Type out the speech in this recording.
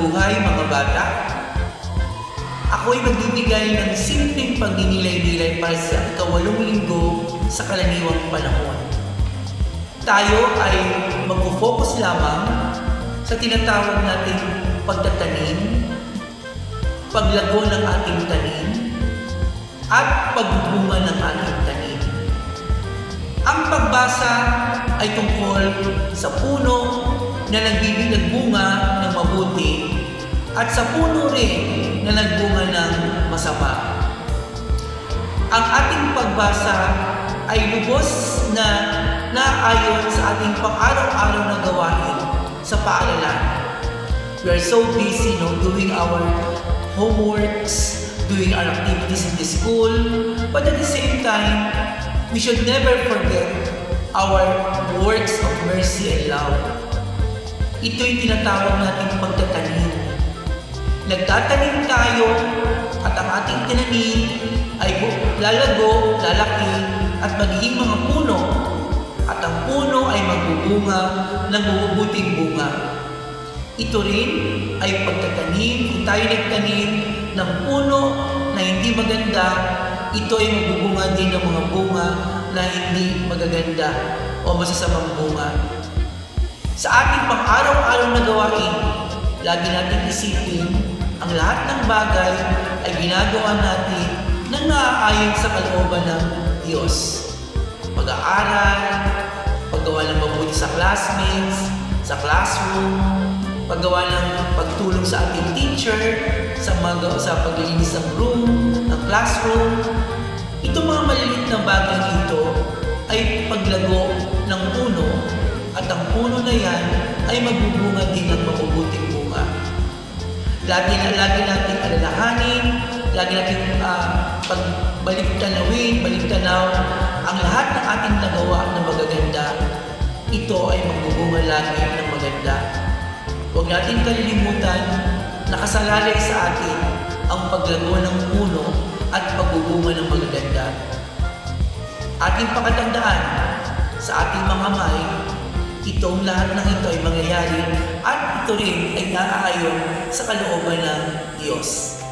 buhay mga bata. Ako'y magbibigay ng simpleng pagninilay-nilay para sa ikawalong linggo sa kalaniwang panahon. Tayo ay mag-focus lamang sa tinatawag nating pagtatanim, paglago ng ating tanim, at pagbubunga ng ating tanim. Ang pagbasa ay tungkol sa puno na nagbibig bunga ng mabuti at sa puno rin na nagbunga ng masama. Ang ating pagbasa ay lubos na naayon sa ating pang-araw-araw na gawain sa paaralan. We are so busy no, doing our homeworks, doing our activities in the school, but at the same time, we should never forget our works of mercy and love. Ito'y tinatawag nating pagtatanim. Nagtatanim tayo at ang ating tinanim ay lalago, lalaki at magiging mga puno at ang puno ay magbubunga ng mabubuting bunga. Ito rin ay pagtatanim, kung tayo nagtanim ng puno na hindi maganda, ito ay magbubunga din ng mga bunga na hindi magaganda o masasamang bunga. Sa ating pang-araw-araw na gawain, lagi natin isipin ang lahat ng bagay ay ginagawa natin na naaayon sa kalooban ng Diyos. Pag-aaral, paggawa ng mabuti sa classmates, sa classroom, paggawa ng pagtulong sa ating teacher, sa, mga, sa paglilinis ng room, ng classroom. Itong mga maliliit na bagay ito ay paglago ng puno at ang puno na yan ay magbubunga din ng mabubuting. Lagi na lagi nating alalahanin, lagi nating uh, pagbalik-tanawin, balik-tanaw ang lahat ng ating nagawa na magaganda. Ito ay magbubunga lagi ng maganda. Huwag natin kalilimutan na kasalalay sa atin ang paglago ng puno at pagbubunga ng magaganda. Ating pakatandaan sa ating mga may, itong lahat ng ito ay mangyayari ito rin ay naaayon sa kalooban ng Diyos.